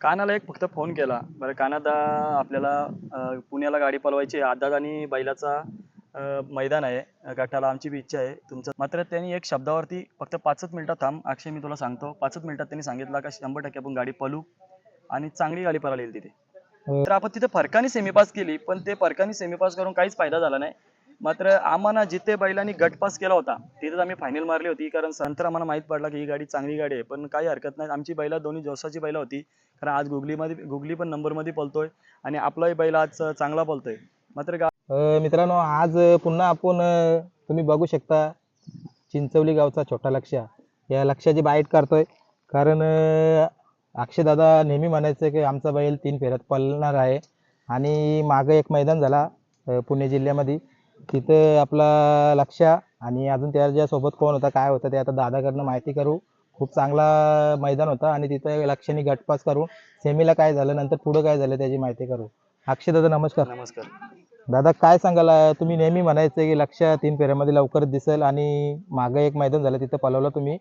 कानाला एक फक्त फोन केला. बरं कानात अं, आपल्याला अं, पुण्याला गाडी पळवायची. आदात आणि बैलाचा अं, मैदान आहे गटाला आमची बी इच्छा आहे. तुमचं मात्र त्यांनी एक शब्दावरती फक्त पाचच मिनिटात थांब. अक्षय मी तुला सांगतो. पाचच मिनिटात त्यांनी सांगितलं का शंभर टक्के आपण गाडी पळू आणि चांगली गाडी पळाली तिथे. अं, तर आपण तिथे फरकाने सेमी पास केली पण ते फरकाने सेमी पास करून काहीच फायदा झाला नाही. मात्र आम्हाला जिथे बैलांनी गटपास केला होता तिथेच आम्ही फायनल मारली होती. कारण नंतर आम्हाला माहीत पडला की ही गाडी चांगली गाडी आहे. पण काही हरकत नाही. आमची बैला दोन्ही जोसाची बैला होती. कारण आज गुगलीमध्ये गुगली पण नंबरमध्ये पलतोय आणि आपलाही बैल आज चांगला पलतोय मात्र गा मित्रांनो आज पुन्हा आपण तुम्ही बघू शकता चिंचवली गावचा छोटा लक्ष या लक्षाची बाईट करतोय कारण अक्षय दादा नेहमी म्हणायचं की आमचा बैल तीन फेऱ्यात पळणार आहे. आणि मागं एक मैदान झाला पुणे जिल्ह्यामध्ये. तिथं आपला लक्ष आणि अजून त्याच्यासोबत कोण होता काय होतं ते आता दादाकडनं माहिती करू. खूप चांगला मैदान होता आणि तिथं लक्षाने गटपास करून सेमीला काय झालं नंतर पुढं काय झालं त्याची माहिती करू. अक्षय दादा नमस्कार. नमस्कार. दादा काय सांगाल? तुम्ही नेहमी म्हणायचं की लक्ष तीन फेऱ्यामध्ये लवकरच दिसेल आणि मागं एक मैदान झालं तिथं पळवलं तुम्ही.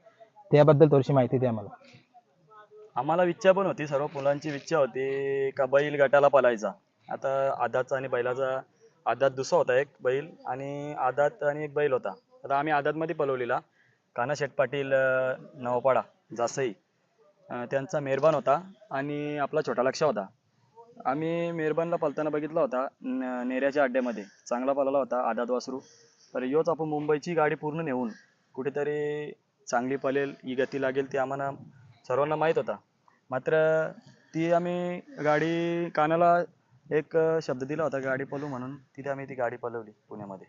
त्याबद्दल थोडीशी माहिती द्या मला. आम्हाला इच्छा पण होती सर्व मुलांची इच्छा होती का बैल गटाला पळायचा. आता आदातचा आणि बैलाचा आदात दुसरा होता एक बैल आणि आदात आणि एक बैल होता. आता आम्ही आदातमध्ये पलवलेला काना शेठ पाटील अं, नवपाडा जासई अं, त्यांचा मेहरबान होता आणि आपला छोटा लक्ष होता. आम्ही मेहरबानला पलताना बघितला होता न- नेऱ्याच्या अड्ड्यामध्ये. चांगला पळाला होता आदात वासरू. तर योच आपण मुंबईची गाडी पूर्ण नेऊन कुठेतरी चांगली पळेल ही गती लागेल ती आम्हाला सर्वांना माहीत होता. मात्र ती आम्ही गाडी कानाला एक शब्द दिला होता गाडी पळू म्हणून. तिथे आम्ही ती गाडी पळवली पुण्यामध्ये.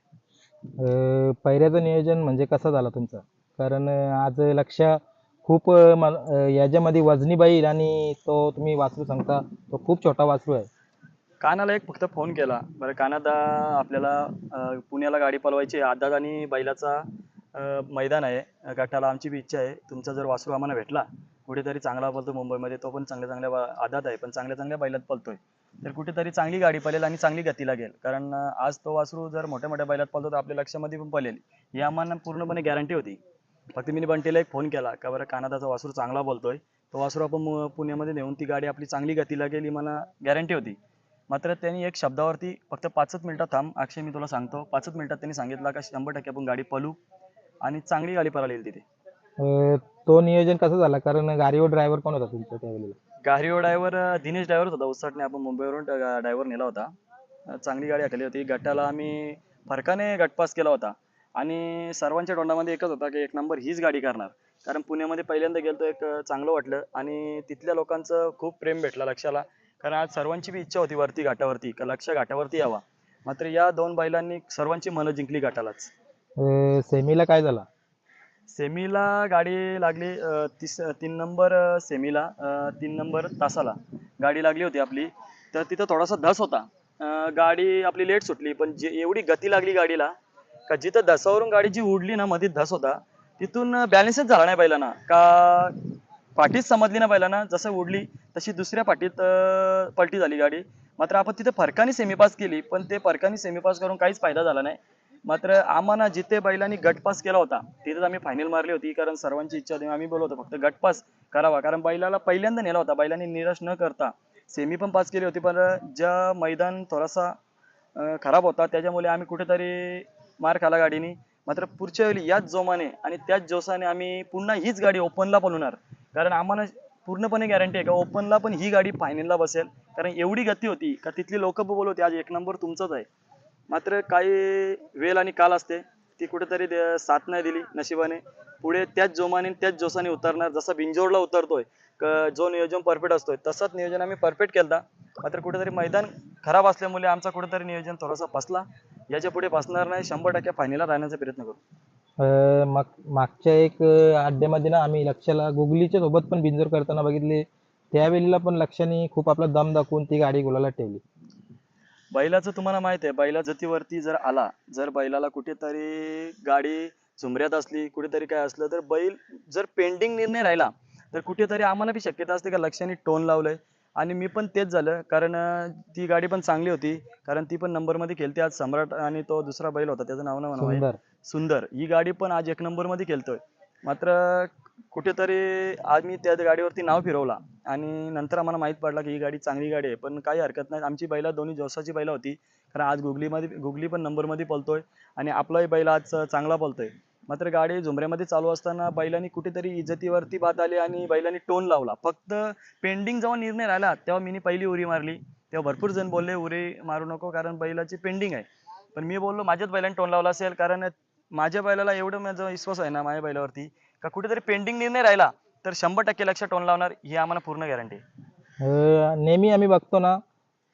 अं, पहिऱ्याचं नियोजन म्हणजे कसं झालं तुमचं? कारण अं, आज लक्ष खूप अं, म- अं, याच्यामध्ये वजनी बैल आणि तो तुम्ही वासरू सांगता तो खूप छोटा वासरू आहे. कानाला एक फक्त फोन केला. बरं कानात अं, आपल्याला अं, पुण्याला गाडी पळवायची आहे. आदात आणि बैलाचा अं, मैदान आहे. गटाला आमची बी इच्छा आहे. तुमचा जर वासरू आम्हाला भेटला कुठेतरी चांगला पळतो मुंबईमध्ये तो पण चांगल्या चांगल्या आदात आहे पण चांगल्या चांगल्या बैलात पळतोय. तर कुठेतरी चांगली गाडी पळेल आणि चांगली गती लागेल कारण आज तो वासरू जर मोठ्या मोठ्या बैलात पळतो तर आपल्या लक्षामध्ये पण पळेल. ही आम्हाला पूर्णपणे गॅरंटी होती. फक्त मी बंटीला एक फोन केला का बरं कानादाचा वासरू चांगला बोलतोय? तो वासरू आपण पुण्यामध्ये नेऊन ती गाडी आपली चांगली गती लागेल मला गॅरंटी होती. मात्र त्यांनी एक शब्दावरती फक्त पाचच मिनिटात थांब अक्षय मी तुला सांगतो. पाचच मिनिटात त्यांनी सांगितलं का शंभर टक्के आपण गाडी पळू आणि चांगली गाडी पळाली तिथे. तो नियोजन कसं झाला? कारण गाडीवर ड्रायव्हर कोण होता तुमचा त्यावेळेला? गाडीवर ड्रायव्हर दिनेश ड्रायव्हर होता उसाटने आपण मुंबईवरून ड्रायव्हर नेला होता. अं, चांगली गाडी हाकली होती. गटाला आम्ही फरकाने गटपास केला होता. आणि सर्वांच्या तोंडामध्ये एकच होता की एक नंबर हीच गाडी करणार. कारण पुण्यामध्ये पहिल्यांदा गेलतो एक अं, चांगलं वाटलं. आणि तिथल्या लोकांचं खूप प्रेम भेटला लक्षाला. कारण आज सर्वांची बी इच्छा होती वरती घाटावरती का लक्ष घाटावरती यावा. मात्र या दोन बैलांनी सर्वांची मनं जिंकली घाटालाच सेमीला काय झाला? सेमीला गाडी लागली तीस तीन नंबर सेमीला तीन नंबर तासाला गाडी लागली होती आपली. तर तिथं थोडासा धस होता. गाडी आपली लेट सुटली पण जे एवढी गती लागली गाडीला का जिथं धसावरून गाडी जी उडली ना मध्ये धस होता. तिथून बॅलन्सच झाला नाही बैलांना का पाठीच समजली ना बैलांना जसं उडली तशी दुसऱ्या पाठीत अं, पलटी झाली गाडी. मात्र आपण तिथे फरकाने सेमीपास केली पण ते फरकाने सेमीपास करून काहीच फायदा झाला नाही. मात्र आम्हाला जिथे बैलांनी गटपास केला होता तिथेच आम्ही फायनल मारली होती कारण सर्वांची इच्छा होती आम्ही बोलवतो होतो फक्त गटपास करावा कारण बैलाला पहिल्यांदा नेला होता बैलांनी निराश न करता. सेमी पण पास केली होती पण ज्या मैदान थोडासा खराब होता त्याच्यामुळे आम्ही कुठेतरी मार खाला गाडीनी. मात्र पुढच्या वेळी याच जोमाने आणि त्याच जोसाने आम्ही पुन्हा हीच गाडी ओपनला पळवणार कारण आम्हाला पूर्णपणे गॅरंटी आहे का ओपनला पण ही गाडी फायनलला बसेल. कारण एवढी गती होती का तिथली लोक बोलवते आज एक नंबर तुमचाच आहे. मात्र काही वेळ आणि काल असते. ती कुठेतरी साथ नाही दिली नशिबाने. पुढे त्याच जोमाने त्याच जोसाने उतरणार. जसा बिंजोरला उतरतोय जो नियोजन परफेक्ट असतोय तसंच नियोजन आम्ही परफेक्ट केलता. मात्र कुठेतरी मैदान खराब असल्यामुळे आमचा कुठेतरी नियोजन थोडासा फसला. याच्यापुढे फसणार नाही. शंभर टक्के फायनलला राहण्याचा प्रयत्न करू. अं, माग मागच्या एक अड्ड्यामध्ये ना आम्ही लक्षाला गुगलीच्या सोबत पण बिंजोर करताना बघितले. त्यावेळेला पण लक्षाने खूप आपला दम दाखवून ती गाडी गुलाला ठेवली. बैलाचं तुम्हाला माहीत आहे बैला जतीवरती जर आला जर बैलाला कुठेतरी गाडी झुमऱ्यात असली कुठेतरी काय असलं तर बैल जर पेंडिंग निर्णय राहिला तर कुठेतरी आम्हाला बी शक्यता असते का लक्षाने टोन लावलंय? आणि मी पण तेच झालं कारण ती गाडी पण चांगली होती कारण ती पण नंबरमध्ये खेळते आज सम्राट आणि तो दुसरा बैल होता त्याचं नाव म्हणावं. सुंदर. सुंदर. ही गाडी पण आज एक नंबरमध्ये खेळतोय. मात्र कुठेतरी आम्ही त्या गाडीवरती नाव फिरवला आणि नंतर आम्हाला माहीत पडला की ही गाडी चांगली गाडी आहे. पण काही हरकत नाही. आमची बैला दोन्ही जोसाची बैला होती. कारण आज गुगलीमध्ये गुगली पण नंबरमध्ये पलतोय आणि आपलाही बैल आज चांगला पलतोय मात्र गाडी झुमऱ्यामध्ये चालू असताना बैलांनी कुठेतरी इज्जतीवरती बात आली आणि बैलांनी टोन लावला. फक्त पेंडिंग जेव्हा निर्णय राहिला तेव्हा मी पहिली उरी मारली. तेव्हा भरपूर जण बोलले उरी मारू नको कारण बैलाची पेंडिंग आहे. पण मी बोललो माझ्याच बैलांनी टोन लावला असेल कारण माझ्या बैलाला एवढं माझा विश्वास आहे ना माझ्या बैलावरती. का कुठेतरी पेंडिंग निर्णय राहिला तर शंभर टक्के लक्ष टोन लावणार ही आम्हाला पूर्ण गॅरंटी अं, नेहमी आम्ही बघतो ना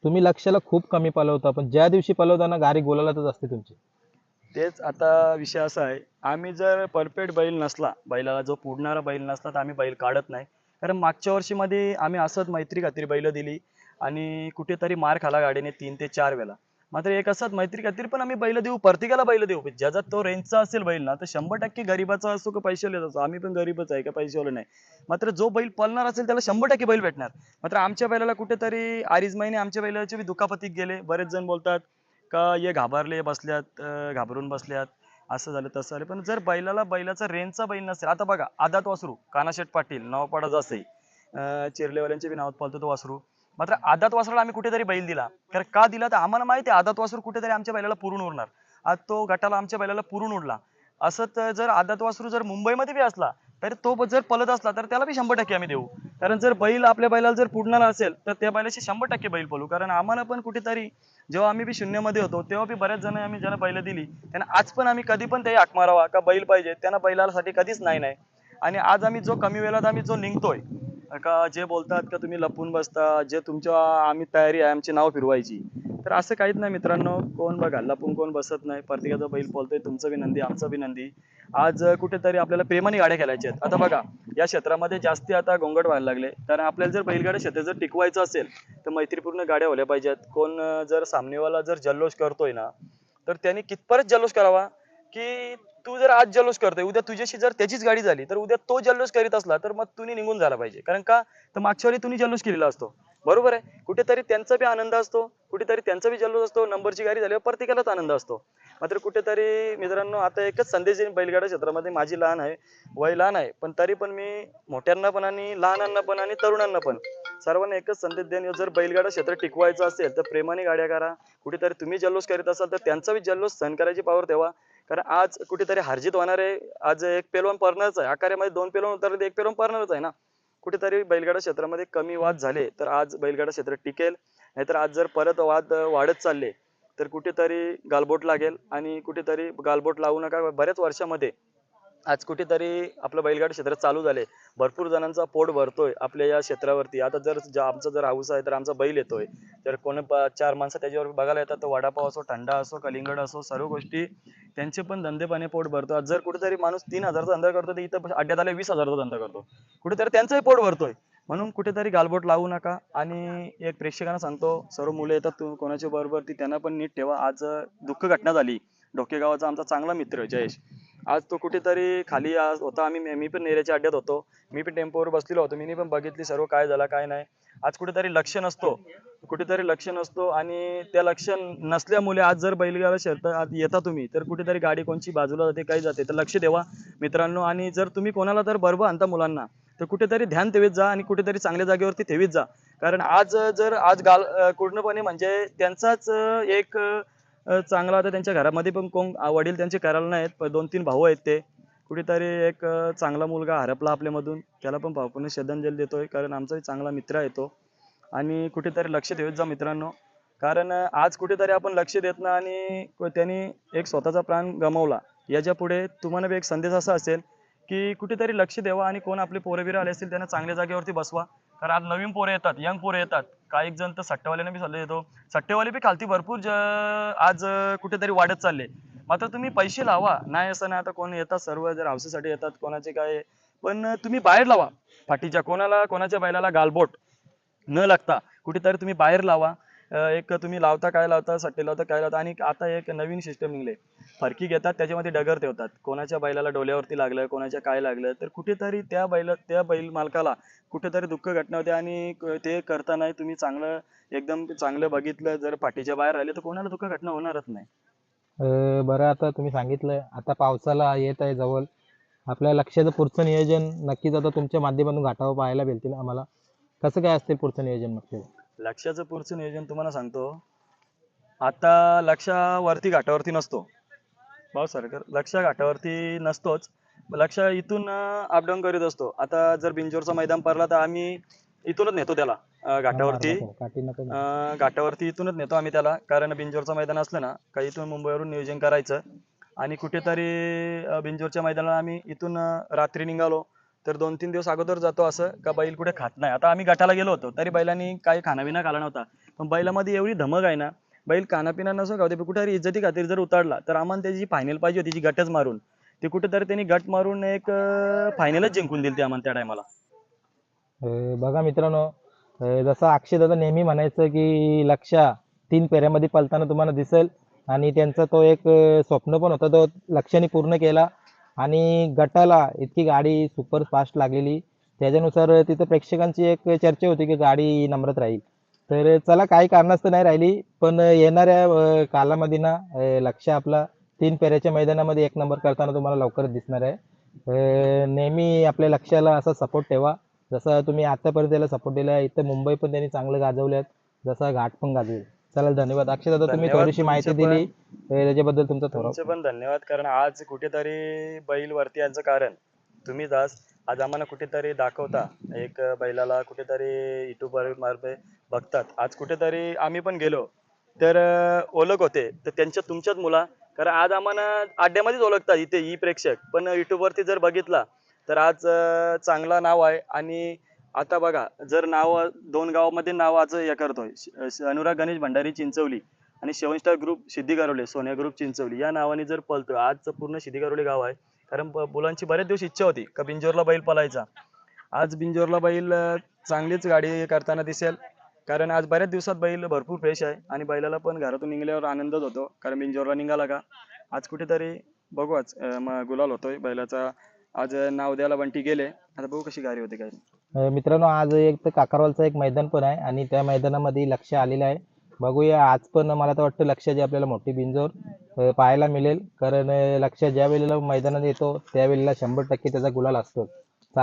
तुम्ही लक्षाला खूप कमी पलवता पण ज्या दिवशी पलवताना गाडी गोलालाच असते तुमची. तेच आता विषय असा आहे आम्ही जर परफेक्ट बैल नसला बैलाला जो पुडणारा बैल नसला तर आम्ही बैल काढत नाही. कारण मागच्या वर्षीमध्ये आम्ही असंच मैत्री खातीर बैल दिली आणि कुठेतरी मार खाला गाडीने तीन ते चार वेळा मात्र एक असंच मैत्री खातीर पण आम्ही बैल देऊ प्रत्येकाला बैल देऊ. ज्याचा तो रेंजचा असेल बैल ना तर शंभर टक्के गरीबाचा असो का पैशावाल्याचा असो आम्ही पण गरीबच आहे का पैशावाले नाही. मात्र जो बैल पळणार असेल त्याला शंभर टक्के बैल भेटणार. मात्र आमच्या बैलाला कुठेतरी आरीज महिने आमच्या बैलाचे बी दुखापतीत गेले. बरेच जण बोलतात का ये घाबरले बसल्यात घाबरून बसल्यात. असं झालं तसं झालं. पण जर बैलाला बैलाचा रेंजचा बैल नसेल आता बघा आदात वासरू कानाशेठ पाटील नावपाडा जासे चिरलेवाल्यांचे बी नावात पालतो तो वासरू. मात्र आदात वासराला आम्ही कुठेतरी बैल दिला. कारण का दिला? तर आम्हाला माहिती आहे आदात वासरू कुठेतरी आमच्या बैलाला पुरून उरणार. आज तो गटाला आमच्या बैलाला पुरून उरला. असं तर जर आदात वासरू जर मुंबईमध्ये बी असला तर तो जर पलत असला तर त्याला बी शंभर टक्के आम्ही देऊ. कारण जर बैल आपल्या बैलाला जर पुढणार असेल तर त्या बैलाशी शंभर टक्के बैल पलू. कारण आम्हाला पण कुठेतरी जेव्हा आम्ही बी शून्यमध्ये होतो तेव्हा बी बऱ्याच जण आम्ही ज्याला बैल दिली त्यांना आज पण आम्ही कधी पण ते हाक मारावा का बैल पाहिजे त्यांना बैलासाठी कधीच नाही नाही. आणि आज आम्ही जो कमी वेळात आम्ही जो निघतोय का जे बोलतात का तुम्ही लपून बसता जे तुमच्या आम्ही तयारी आहे आमची नाव फिरवायची. तर असं काहीच नाही मित्रांनो कोण बघा लपून कोण बसत नाही. प्रत्येकाचा बैल बोलतोय तुमचं विनंती नंदी आमचं बी नंदी. आज कुठेतरी आपल्याला प्रेमाने गाड्या खेळायच्या आहेत. आता बघा या क्षेत्रामध्ये जास्ती आता गोंगट व्हायला लागले. कारण आपल्याला जर बैलगाड्या क्षेत्र जर टिकवायचं असेल तर मैत्रीपूर्ण गाड्या होल्या पाहिजेत. कोण जर सामनेवाला जर जल्लोष करतोय ना तर त्यांनी कितपरच जल्लोष करावा? की तू जर आज जल्लोष करतोय उद्या तुझ्याशी जर त्याचीच गाडी झाली तर उद्या तो जल्लोष करीत असला तर मग तुम्ही निघून झाला पाहिजे. कारण का? तर मागच्या वेळी तुम्ही जल्लोष केलेला असतो. बरोबर आहे? कुठेतरी त्यांचा बी आनंद असतो कुठेतरी त्यांचा बी जल्लोष असतो नंबरची गाडी झाल्यावर प्रत्येकालाच आनंद असतो. मात्र कुठेतरी मित्रांनो आता एकच संदेश देईन बैलगाडा क्षेत्रामध्ये माझी लहान आहे वय लहान आहे पण तरी पण मी मोठ्यांना पण आणि लहानांना पण आणि तरुणांना पण सर्वांना एकच संदेश देईन जर बैलगाडा क्षेत्र टिकवायचं असेल तर प्रेमाने गाड्या करा. कुठेतरी तुम्ही जल्लोष करीत असाल तर त्यांचा बी जल्लोष सहन करायची पावर ठेवा. कारण आज कुठेतरी हारजीत होणार आहे आज एक पेलवान पडणारच आहे. आकार्यामध्ये दोन पेलवान उतरले तर एक पेलवान पडणारच आहे ना? कुठेतरी बैलगाडा क्षेत्रामध्ये कमी वाद झाले तर आज बैलगाडा क्षेत्र टिकेल. नाहीतर आज जर परत वाद वाढत चालले तर कुठेतरी गालबोट लागेल आणि कुठेतरी गालबोट लावू नका. बऱ्याच वर्षामध्ये आज कुठेतरी आपलं बैलगाडी क्षेत्र चालू झाले. भरपूर जणांचा पोट भरतोय आपल्या या क्षेत्रावरती. आता जर आमचा जर हाऊस आहे तर आमचा बैल येतोय. तर कोण चार माणसं त्याच्यावर बघायला येतात तर वडापाव असो थंडा असो कलिंगड असो सर्व गोष्टी त्यांचे पण धंदेपाने पोट भरतो. जर कुठेतरी माणूस तीन हजारचा धंदा करतो तर इथं अड्ड्यात आले वीस हजारचा धंदा करतो. कुठेतरी त्यांचाही पोट भरतोय. म्हणून कुठेतरी गालबोट लावू नका. आणि एक प्रेक्षकांना सांगतो सर्व मुलं येतात तू कोणाच्या बरोबर ती त्यांना पण नीट ठेवा. आज दुःख घटना झाली. डोके गावाचा आमचा चांगला मित्र जयेश. आज तो कुठेतरी खाली आज होता. आम्ही मी पण नेऱ्याच्या अड्ड्यात होतो. मी पण टेम्पोवर बसलेलो होतो. मी पण बघितली सर्व काय झालं काय नाही. आज कुठेतरी लक्ष नसतो. कुठेतरी लक्ष नसतो आणि त्या लक्ष नसल्यामुळे आज जर बैलगाडा शर्त आज येता तुम्ही तर कुठेतरी गाडी कोणची बाजूला जाते काही जाते. तर लक्ष देवा मित्रांनो. आणि जर तुम्ही कोणाला तर बरोबर आणता मुलांना तर कुठेतरी ध्यान ठेवीत जा आणि कुठेतरी चांगल्या जागेवरती ठेवीत जा. कारण आज जर आज गाल पूर्णपणे म्हणजे त्यांचाच एक चांगला आता त्यांच्या घरामध्ये पण कोण वडील त्यांचे करायला नाहीत पण दोन तीन भाऊ आहेत ते. कुठेतरी एक चांगला मुलगा हरपला आपल्यामधून. त्याला पण भावपूर्ण श्रद्धांजली देतोय कारण आमचाही चांगला मित्र आहे तो. आणि कुठेतरी लक्ष देऊच जा मित्रांनो. कारण आज कुठेतरी आपण लक्ष देत ना आणि को- त्यांनी एक स्वतःचा प्राण गमावला. याच्यापुढे तुम्हाला बी एक संदेश असा असेल की कुठेतरी लक्ष द्यावा आणि कोण आपले पोरं आले असतील त्यांना चांगल्या जागेवरती बसवा. कारण आज नवीन पोरं येतात यंग पोरं येतात. काही जण तर सट्टेवाल्याने बी सल्ले देतो. सट्टेवाले बी खालती भरपूर ज आज कुठेतरी वाढत चालले. मात्र तुम्ही पैसे लावा. नाही असं नाही आता कोण येतात सर्व जर हौसेसाठी येतात कोणाचे काय पण तुम्ही बाहेर लावा. फाटीच्या कोणाला कोणाच्या बैलाला गालबोट न लागता कुठेतरी तुम्ही बाहेर लावा. एक तुम्ही लावता काय लावता सट्टे लावता काय लावता आणि आता एक नवीन सिस्टम निघले. फरकी घेतात त्याच्यामध्ये डगर ठेवतात. कोणाच्या बैलाला डोल्यावरती लागलं कोणाच्या काय लागलं तर कुठेतरी त्या बैल त्या बैल मालकाला कुठेतरी दुःख घटना होते आणि ते करताना तुम्ही चांगलं एकदम चांगलं बघितलं जर पाठीच्या बाहेर राहिले तर कोणाला दुःख घटना होणारच नाही. बरं आता तुम्ही सांगितलं आता पावसाला येत आहे जवळ. आपल्या लक्षाचं पुढचं नियोजन नक्कीच आता तुमच्या माध्यमातून घाटावर पाहायला भेटतील आम्हाला. कसं काय असतील पुढचं नियोजन मग लक्षाचं पुढचं नियोजन तुम्हाला सांगतो. आता लक्ष वरती घाटावरती नसतो. भाऊ सरकर लक्ष घाटावरती नसतोच. लक्ष इथून अपडाऊन करीत असतो. आता जर बिंजोरचं मैदान पडला तर आम्ही इथूनच नेतो त्याला घाटावरती. घाटावरती इथूनच नेतो आम्ही त्याला कारण बिंजोरचं मैदान असलं ना का इथून मुंबईवरून नियोजन करायचं. आणि कुठेतरी बिंजोरच्या मैदानाला आम्ही इथून रात्री निघालो. तर दोन तीन दिवस अगोदर जातो असं का बैल कुठे खात नाही. आता आम्ही गटाला गेलो होतो तरी बैलांनी काही खानापिना खाला नव्हता पण बैलामध्ये एवढी धमक आहे ना बैल खानापिना नसो का ते कुठेतरी इज्जती खातीर जर उतरला तर आम्हाला त्याची फायनल पाहिजे होती जी गटच मारून. ती कुठेतरी त्यांनी गट मारून एक फायनलच जिंकून दिली ती आम्हाला त्या टायमाला बघा मित्रांनो जसं अक्षय दादा नेहमी म्हणायचं की लक्ष तीन पेऱ्यामध्ये पलताना तुम्हाला दिसेल. आणि त्यांचा तो एक स्वप्न पण होता तो लक्षाने पूर्ण केला. आणि गटाला इतकी गाडी सुपर फास्ट लागलेली. त्याच्यानुसार तिथं प्रेक्षकांची एक चर्चा होती की गाडी नम्रत राहील. तर चला काही कारणास्तव नाही राहिली पण येणाऱ्या कालामध्ये ना लक्ष आपला तीन पेऱ्याच्या मैदानामध्ये एक नंबर करताना तुम्हाला लवकरच दिसणार आहे. नेहमी आपल्या लक्षाला असा सपोर्ट ठेवा. जसं तुम्ही आतापर्यंत त्याला सपोर्ट दिला इथं मुंबई पण त्यांनी चांगलं गाजवल्यात जसा घाट पण गाजवेल. चला धन्यवाद. अक्षय दादा तुम्ही धन्यवाद थोडीशी माहिती तुमचे. दिली. त्याच्याबद्दल तुमचा थोडा. तुमचे पण धन्यवाद कारण आज कुठेतरी बैल वरती यांचं कारण. तुम्हीच आज आज आम्हाला कुठेतरी दाखवता. एक बैलाला कुठेतरी युट्यूबवर मार्फे बघतात. आज कुठेतरी आम्ही पण गेलो तर अं, ओळख होते. तर त्यांच्या तुमच्याच मुला कारण आज आम्हाला अड्ड्यामध्येच ओळखतात इथे ई प्रेक्षक. पण युट्यूबवरती जर बघितला तर आज अं, चांगला नाव आहे. आणि आता बघा जर नाव दोन गावामध्ये नाव आज हे करतोय अनुराग गणेश भंडारी चिंचवली आणि seven star group Siddhi Garole Sonya group Chinchavali या नावाने जर पळतो आज पूर्ण सिद्धी गारोले गाव आहे. कारण मुलांची बरेच दिवस इच्छा होती का बिंजोरला बैल पळायचा. आज बिंजोरला बैल चांगलीच गाडी करताना दिसेल. कारण आज बऱ्याच दिवसात बैल भरपूर फ्रेश आहे आणि बैलाला पण घरातून निघाल्यावर आनंदच होतो. कारण बिंजोरला निघाला का? आज कुठेतरी बघू आज गुलाल होतोय बैलाचा. आज नाव द्यायला बंटी गेले. आता बघू कशी गाडी होती काय. मित्रांनो आज एक तर काकारवालचं एक मैदान पण आहे आणि त्या मैदानामध्ये लक्ष आलेलं आहे. बघूया आज पण मला तर वाटतं लक्षाची आपल्याला मोठी बिंजोर पाहायला मिळेल. कारण लक्ष ज्या वेळेला मैदानात येतो त्यावेळेला शंभर टक्के त्याचा गुलाल असतो